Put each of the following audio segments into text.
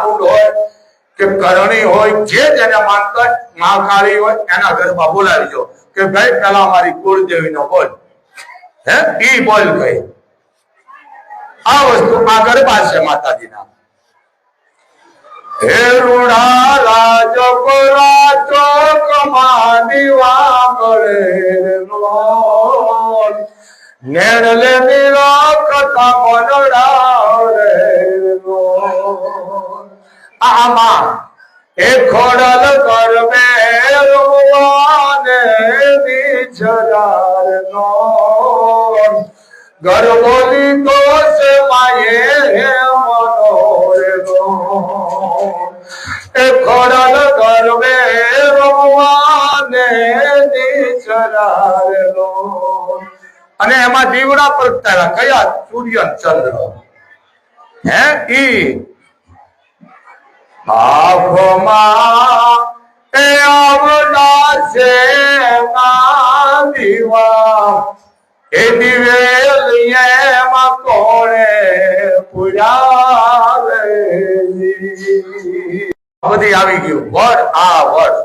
હોય કે કરણી હોય, જે જેને માનતા મહાકાળી હોય, એના ઘરમાં બોલાવીજો કે ભાઈ, પેલા અમારી કુળદેવી નો બોલ હે ઈ બોલ ગઈ આ વસ્તુ આ ગરબા છે માતાજીના હે રૂડા રાજપરા ચોક માનીવા મળે રોલ. નેણલે નીરા કથા બોલડા રે. આમાં એ ખોડલ કરવે રૂવાને બિછરાર નો ગરબોલી છે માયે હે મનોરે એ ખોડલ કરવે રૂવાને બિછરાર નો અને એમાં દીવડા પ્રગટાવ્યા. કયા? સૂર્ય ચંદ્ર હે? ઈ આંખોમાં એ આવડા છે દીવા? એ દિવેલ એમાં કોણે પૂજાવે બધી આવી ગયું. વડ, આ વડ.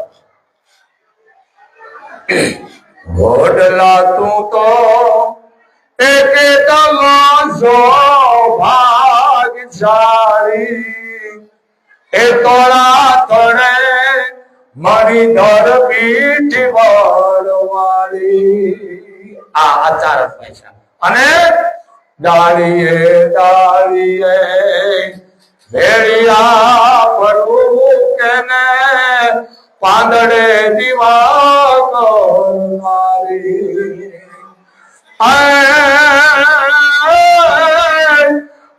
વડલા તું તો એક ભાગ ભાગશાળી. એ તોળા તણે મારી દર પીઠ વળવાળી. આ આચાર પૈસા અને ડાળીએ ડાળીએ ભેળિયા પડવું કેને? પાંદડે દીવા મારી.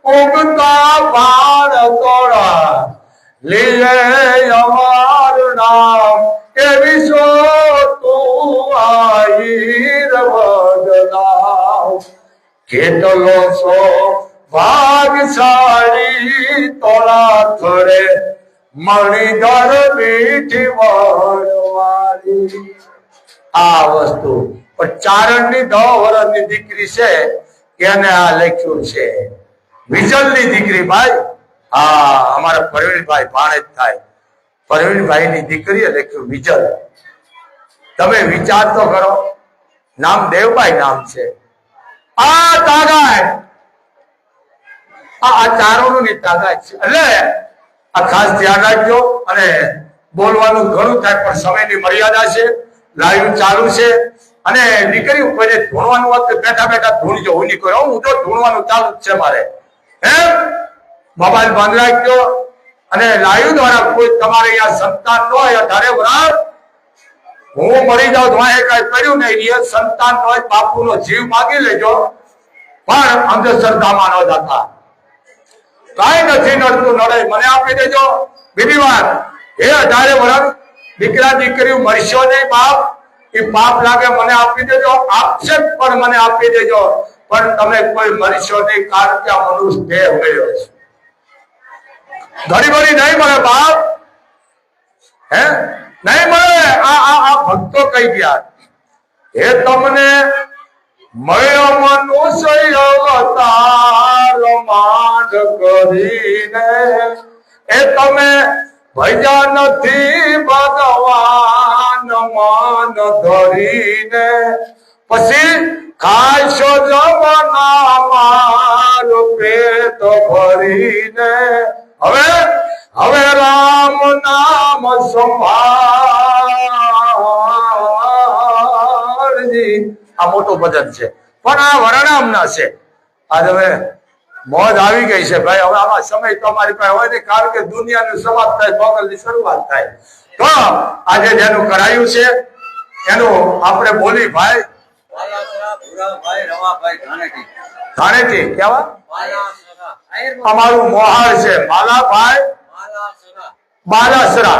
ઉગતા બાળ તોડા લીલે અમારું નામ કે વિશ્વ તું આઈર બદલાવ કેટલો સો ભાગશાળી તોરા થડે મણિધર મીઠી વળવાળી આ વસ્તુ પણ ચારણની દહ વર્ષની દીકરી છે એને આ લખ્યું છે? વિજલની દીકરી ભાઈ હા, અમારા ભાણે જ થાય. પ્રવીણભાઈ ની દીકરીએ લખ્યું વિજલ. તમે વિચાર તો કરો, નામ દેવભાઈ નામ છે. આ તાગાય, આ ચારો ની તાગાય છે. એટલે આ ખાસ ધ્યાન રાખજો અને બોલવાનું ઘણું થાય, પણ સમયની મર્યાદા છે, લાઈવ ચાલુ છે. અને દીકરી કોઈને ધૂણવાનું હોત તો બેઠા બેઠા ધૂણજો હું નહીં કહું હું તો ધૂણવાનું ચાલુ જ છે મારે. એમ? મોબાઈલ બંધ રાખજો અને લાઈવ દ્વારા કોઈ તમારે સંતાન ન હોય, અઢારે વરાળ, હું મરી જાઉં તો એ કઈ કર્યું નહીં. એ સંતાન નો બાપુનો જીવ માગી લેજો, પણ અંધશ્રદ્ધામાં ન જતા. કઈ નથી નડતું, નડે. મને આપી દેજો. બીજી વાત એ અઢારે વર્ષ દીકરા દીકરી મરશો નહીં બાપ. એ પાપ લાગે મને આપી દેજો. આપશે પણ મને આપી દેજો. પણ તમે કોઈ મરશો નહીં, કારણ કે મનુષ્ય મળ્યો છે. ઘડી નહીં મળે બાપ. હે? નહીં મળે? આ આ આ ભક્તો કઈ ગયા. એ તમને મળ્યો મનુષ્ય અવતાર માન કરીને. એ તમે ભૈયા નથી ભગવાન માન ધરીને. પછી ખાશો જમના આ મોટું ભજન છે. પણ આ વરણામ ના છે. આજ હવે મોજ આવી ગઈ છે ભાઈ. હવે આવા સમય તો અમારી પાસે હોય નહીં, કારણ કે દુનિયાનું સમાપ્ત થાય, પગલની શરૂઆત થાય. તો આજે જેનું કરાયું છે, એનું આપણે બોલી ભાઈ. ધાણેથી કેવા? અમારું મોહાળ છે. માલાભાઈ બાલાસરા.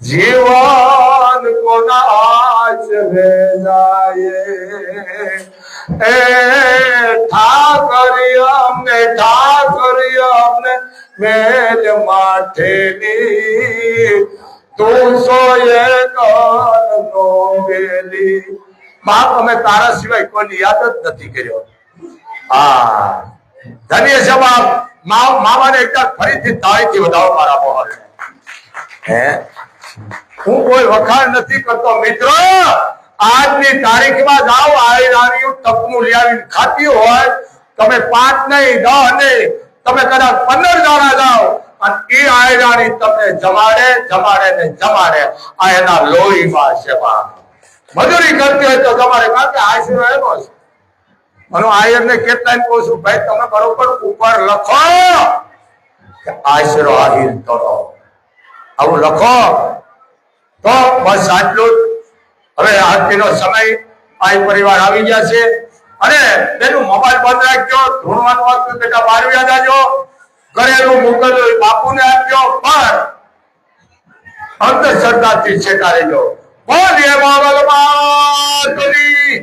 જીવન કોના આશરે જાય એ ઠાકરી અમને ઠાકરી અમને મેલ માઠેલી અમે તારા સિવાય કોઈની યાદ જ નથી કર્યો. હા. ધન્ય છે બાપ. મામાને એકવાર ફરીથી તાળીથી વધાવો મારા મોહન. હે? હું કોઈ વખાણ નથી કરતો. મિત્રો, આજની તારીખમાં જાઓ આયરાની ટપનું લઈ ખાતી હોય, તમે પાંચ નહીં, દહ નહીં, તમે કદાચ પંદર જણા જાઓ અને તમને જમાડે ઉપર લખો. કે કરો આવું લખો. તો બસ આટલું. હવે આજનો સમય આ પરિવાર આવી ગયા છે. અને તેનું મોબાઈલ બંધ રાખજો, ધૂણવાનું હતું બેટા બારવ્યા જાજો ઘરેલું મોકલજો એ બાપુને આપજો, પણ અંધશ્રદ્ધાથી છેટા બોલ બોલીએ મોગલ માતની